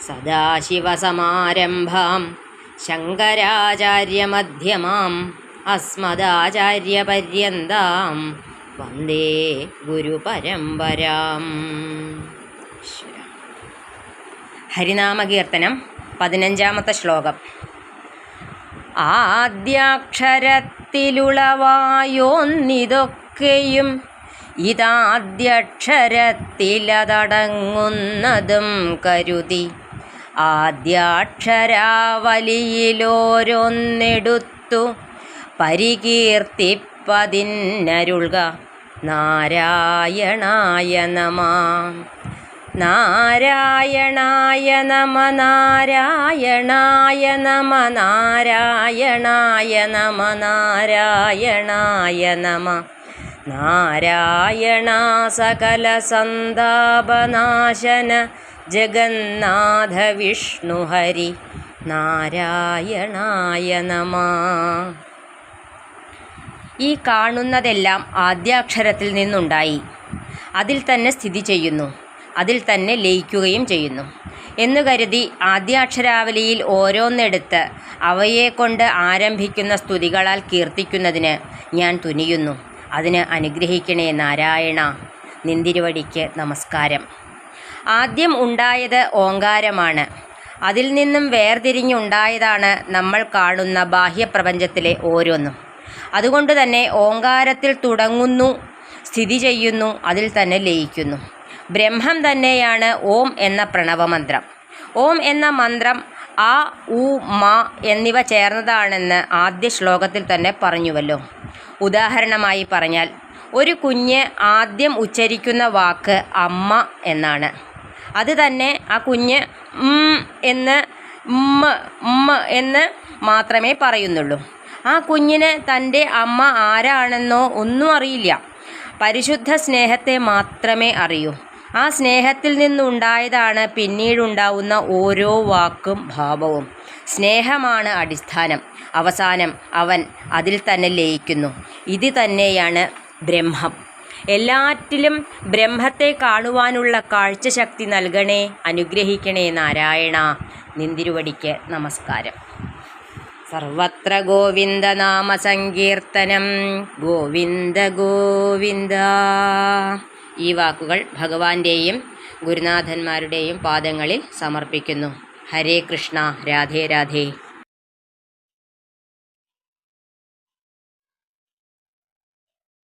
സദാശിവസമാരംഭാം. ശങ്കരാചാര്യമധ്യമാം. അസ്മദാചാര്യപര്യന്താം. വന്ദേ ഗുരുപരമ്പരാം. ഹരിനാമകീർത്തനം പതിനഞ്ചാമത്തെ ശ്ലോകം. ആദ്യാക്ഷരത്തിലുളവായോന്നിതൊക്കെയും ഇതാദ്യക്ഷരത്തിലതടങ്ങുന്നതും കരുതി. ആദ്യാക്ഷരാവലിയിലോരൊന്നെടുത്തു പരികീർത്തിപ്പതിന്നരുൾക നാരായണായ നമ നാരായണായ നമ നാരായണായ നമ നാരായണായ നമ നാരായണായ നമ നാരായണ സകല സന്താപനാശന ജഗന്നാഥ വിഷ്ണു ഹരി നാരായണായ നമ ഈ കാണുന്നതെല്ലാം ആദ്യാക്ഷരത്തിൽ നിന്നുണ്ടായി. അതിൽ തന്നെ സ്ഥിതി ചെയ്യുന്നു. അതിൽ തന്നെ ലയിക്കുകയും ചെയ്യുന്നു. എന്നു കരുതി ആദ്യാക്ഷരാവലിയിൽ ഓരോന്നെടുത്ത് അവയെക്കൊണ്ട് ആരംഭിക്കുന്ന സ്തുതികളാൽ കീർത്തിക്കുന്നതിന് ഞാൻ തുനിയുന്നു. അതിന് അനുഗ്രഹിക്കണേ നാരായണ. നിന്തിരുവടിക്ക് നമസ്കാരം. ആദ്യം ഉണ്ടായത് ഓങ്കാരമാണ്. അതിൽ നിന്നും വേർതിരിഞ്ഞുണ്ടായതാണ് നമ്മൾ കാണുന്ന ബാഹ്യപ്രപഞ്ചത്തിലെ ഓരോന്നും. അതുകൊണ്ട് തന്നെ ഓങ്കാരത്തിൽ തുടങ്ങുന്നു സ്ഥിതി ചെയ്യുന്നു അതിൽ തന്നെ ലയിക്കുന്നു. ബ്രഹ്മം തന്നെയാണ് ഓം എന്ന പ്രണവമന്ത്രം. ഓം എന്ന മന്ത്രം ആ ഉ മ എന്നിവ ചേർന്നതാണെന്ന് ആദ്യ ശ്ലോകത്തിൽ തന്നെ പറഞ്ഞുവല്ലോ. ഉദാഹരണമായി പറഞ്ഞാൽ ഒരു കുഞ്ഞ് ആദ്യം ഉച്ചരിക്കുന്ന വാക്ക് അമ്മ എന്നാണ്. അത് തന്നെ ആ കുഞ്ഞ് എന്ന് ഉമ്മ എന്ന് മാത്രമേ പറയുന്നുള്ളൂ. ആ കുഞ്ഞിന് തന്റെ അമ്മ ആരാണെന്നോ ഒന്നും അറിയില്ല. പരിശുദ്ധ സ്നേഹത്തെ മാത്രമേ അറിയൂ. ആ സ്നേഹത്തിൽ നിന്നുണ്ടായതാണ് പിന്നീടുണ്ടാവുന്ന ഓരോ വാക്കും ഭാവവും. സ്നേഹമാണ് അടിസ്ഥാനം. അവസാനം അവൻ അതിൽ തന്നെ ലയിക്കുന്നു. ഇത് തന്നെയാണ് ബ്രഹ്മം. എല്ലാറ്റിലും ബ്രഹ്മത്തെ കാണുവാനുള്ള കാഴ്ചശക്തി നൽകണേ അനുഗ്രഹിക്കണേ നാരായണ. നിന്തിരുവടിക്ക് നമസ്കാരം. സർവത്ര ഗോവിന്ദനാമ സങ്കീർത്തനം ഗോവിന്ദ ഗോവിന്ദ. ഈ വാക്കുകൾ ഭഗവാന്റെയും ഗുരുനാഥന്മാരുടെയും പാദങ്ങളിൽ സമർപ്പിക്കുന്നു. ഹരേ കൃഷ്ണ രാധേ രാധേ.